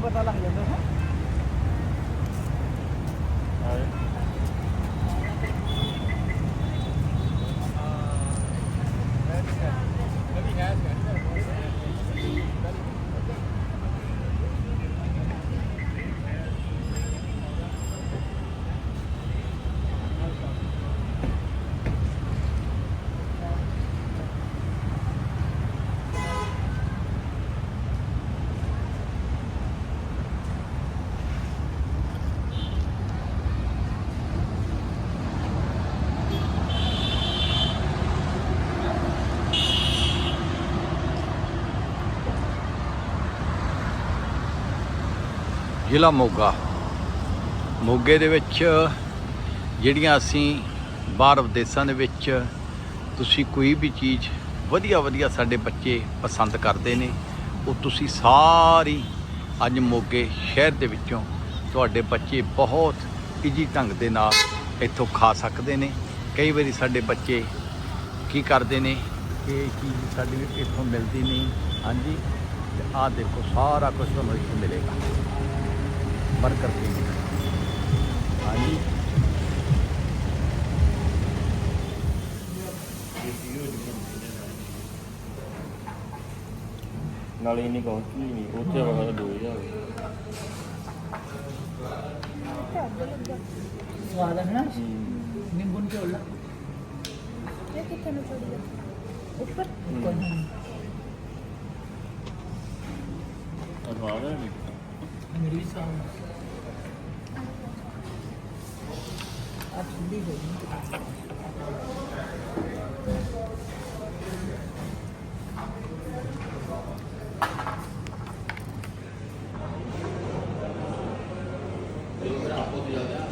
Number लागले ਜ਼ਿਲ੍ਹਾ ਮੋਗਾ। ਮੋਗੇ ਦੇ ਵਿੱਚ ਜਿਹੜੀਆਂ ਅਸੀਂ ਬਾਹਰ ਵਿਦੇਸ਼ਾਂ ਦੇ ਵਿੱਚ ਤੁਸੀਂ ਕੋਈ ਵੀ ਚੀਜ਼ ਵਧੀਆ ਵਧੀਆ ਸਾਡੇ ਬੱਚੇ ਪਸੰਦ ਕਰਦੇ ਨੇ, ਉਹ ਤੁਸੀਂ ਸਾਰੀ ਅੱਜ ਮੋਗੇ ਸ਼ਹਿਰ ਦੇ ਵਿੱਚੋਂ ਤੁਹਾਡੇ ਬੱਚੇ ਬਹੁਤ ਇਜੀ ਢੰਗ ਦੇ ਨਾਲ ਇੱਥੋਂ ਖਾ ਸਕਦੇ ਨੇ। ਕਈ ਵਾਰੀ ਸਾਡੇ ਬੱਚੇ ਕੀ ਕਰਦੇ ਨੇ ਕਿ ਇਹ ਚੀਜ਼ ਸਾਡੀ ਇੱਥੋਂ ਮਿਲਦੀ ਨਹੀਂ। ਹਾਂਜੀ, ਤੇ ਆਹ ਦੇਖੋ, ਸਾਰਾ ਕੁਝ ਤੁਹਾਨੂੰ ਇੱਥੇ ਮਿਲੇਗਾ। ਬਰਗਰ ਕਿੰਗ ਹਾਂਜੀ ਨਾਲੇ ਇੰਨੀ ਪਹੁੰਚੀ ਨਹੀਂ ਉੱਥੇ ਵਗਾ 2000 ਸਵਾਦ ਹੈ ਨਾ ਨਿੰਬੂ ਨਿਚੋੜ ਲਾ ਇਹ ਕਿੱਥੇ ਨੂੰ ਚੜੀ ਉੱਪਰ ਕੋਈ ਨਹੀਂ ਅਸਵਾਦ ਹੈ ਨਹੀਂ 하늘이 싸움. 아, 준비돼. 여기서 아버지가